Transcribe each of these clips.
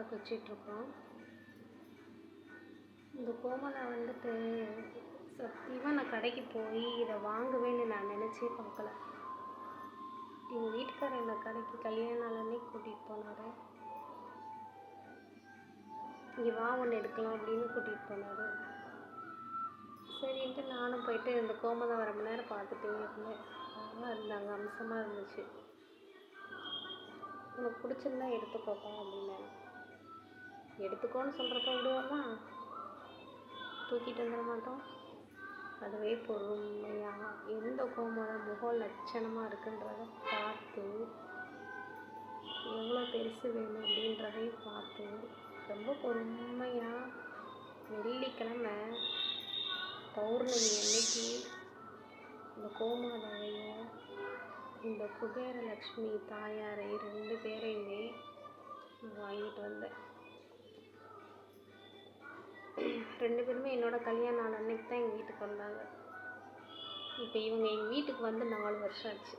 கோமதாவுக்கு வச்சிட்ருக்கோம். இந்த கோமதா வந்துட்டு சத்தியமாக நான் கடைக்கு போய் இதை வாங்குவேன்னு நான் நினச்சே பார்க்கல. எங்கள் வீட்டுக்காரர் என்னை கடைக்கு கல்யாண நாளன்னே கூட்டிகிட்டு போனார். இங்கே வா ஒன்று எடுக்கலாம் அப்படின்னு கூட்டிகிட்டு போனார். சரின்ட்டு நானும் போயிட்டு இந்த கோமதம் வர மணி நேரம் பார்த்துட்டே இருந்தேன். அழகாக இருந்தாங்க அம்சமாக இருந்துச்சு. உனக்கு பிடிச்சிருந்தா எடுத்துக்கோப்பா அப்படின்னாங்க எடுத்துக்கோன்னு சொல்கிறப்ப விடுவோமா? தூக்கிட்டு வந்துட மாட்டோம். அதுவே பொறுமையாக எந்த கோமோட முகம் லட்சணமாக இருக்குன்றத பார்த்து எவ்வளோ பெருசு வேணும் அப்படின்றதையும் பார்த்து ரொம்ப பொறுமையாக வெள்ளிக்கிழமை பௌர்ணமி அன்னைக்கு இந்த கோமாதாவையும் இந்த குபேரலக்ஷ்மி தாயாரை ரெண்டு பேரையுமே வாங்கிட்டு வந்தேன். ரெண்டு பேருமே என்னோட கல்யாண நாள் அன்னைக்கு தான் எங்கள் வீட்டுக்கு வந்தாங்க. இப்போ இவங்க எங்கள் வீட்டுக்கு வந்து நாலு வருஷம் ஆச்சு.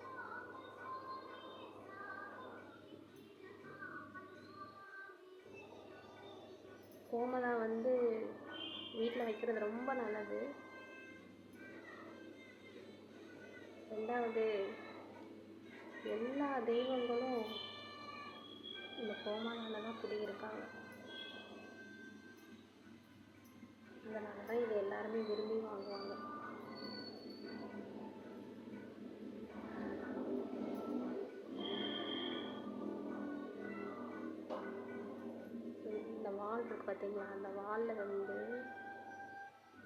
கோமதா வந்து வீட்டில் வைக்கிறது ரொம்ப நல்லது. ரெண்டாவது எல்லா தெய்வங்களும் இந்த கோமாதால தான் குடியிருக்காங்க. எல்லாருமே விரும்பி வாங்குவாங்க. இந்த வால் இருக்கு பார்த்தீங்களா அந்த வாலில் வந்து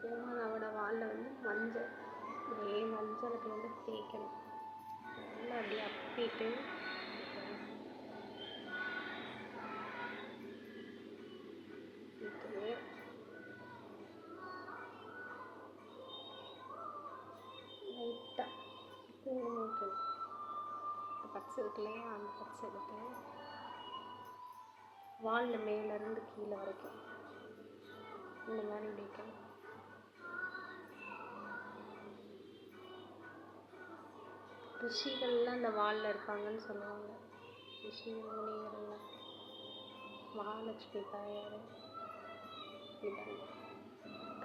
கோமாதாவோட வாலில் வந்து மஞ்சள். ஒரே மஞ்சளுக்கு வந்து தேய்க்கணும். நல்லா அப்படியே அப்பிட்டு குங்குமம் வைக்கணும் பட்ஸ் இருக்கு இல்லையா அந்த பட்ஸ் எடுத்து வாலில் மேலேருந்து கீழே வரைக்கும். இந்த மாதிரி பிடிக்கும் ரிஷிகள்லாம் அந்த வாலில் இருப்பாங்கன்னு சொல்லுவாங்க. ரிஷிகள் முனிவர்கள்லாம் மகாலட்சுமி தாயார்.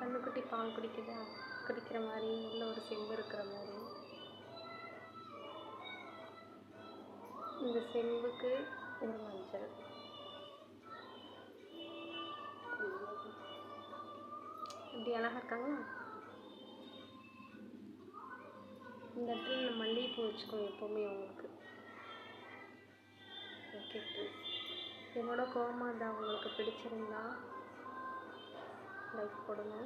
கண்ணுக்குட்டி பால் குடிக்குதா? குடிக்கிற மாதிரி உள்ள ஒரு செம்பு இருக்கிற மாதிரி. இந்த செம்புக்கு இந்த மஞ்சள். இப்படி அழகா இருக்காங்களா? இந்த இடத்துல இந்த மல்லிகைப்பூ வச்சுக்கோங்க எப்போவுமே அவங்களுக்கு. ஓகே என்னோட கோமாதா உங்களுக்கு பிடிச்சிருந்தா லைக் போடுங்க.